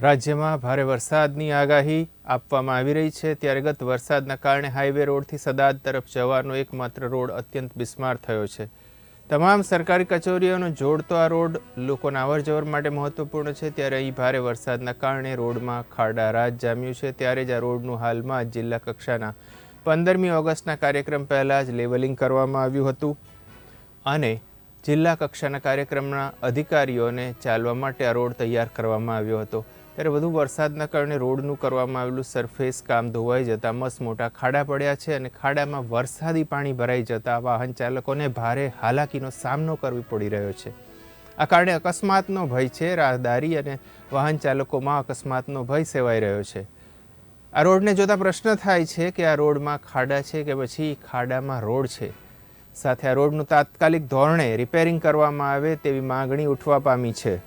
રાજ્યમાં ભારે વરસાદની આગાહી આપવામાં આવી રહી છે. ત્યારે ગત વરસાદના કારણે હાઈવે રોડથી સદાદ તરફ જવાનો એકમાત્ર રોડ અત્યંત બિસ્માર થયો છે. તમામ સરકારી કચેરીઓનો જોડતો આ રોડ લોકોના અવરજવર માટે મહત્વપૂર્ણ છે. ત્યારે અહીં ભારે વરસાદના કારણે રોડમાં ખાડા રાજ જામ્યું છે. ત્યારે જ આ રોડનું હાલમાં જિલ્લા કક્ષાના પંદરમી ઓગસ્ટના કાર્યક્રમ પહેલાં જ લેવલિંગ કરવામાં આવ્યું હતું અને જિલ્લા કક્ષાના કાર્યક્રમના અધિકારીઓને ચાલવા માટે આ રોડ તૈયાર કરવામાં આવ્યો હતો. ત્યારે વધુ વરસાદના કારણે રોડનું કરવામાં આવેલું સરફેસ કામ ધોવાઈ જતાં મસ્ત મોટા ખાડા પડ્યા છે અને ખાડામાં વરસાદી પાણી ભરાઈ જતાં વાહન ચાલકોને ભારે હાલાકીનો સામનો કરવો પડી રહ્યો છે. આ કારણે અકસ્માતનો ભય છે, રાહદારી અને વાહન ચાલકોમાં અકસ્માતનો ભય સેવાઈ રહ્યો છે. આ રોડને જોતા પ્રશ્ન થાય છે કે આ રોડમાં ખાડા છે કે પછી ખાડામાં રોડ છે? સાથે આ રોડનું તાત્કાલિક ધોરણે રિપેરિંગ કરવામાં આવે તેવી માગણી ઉઠવા પામી છે.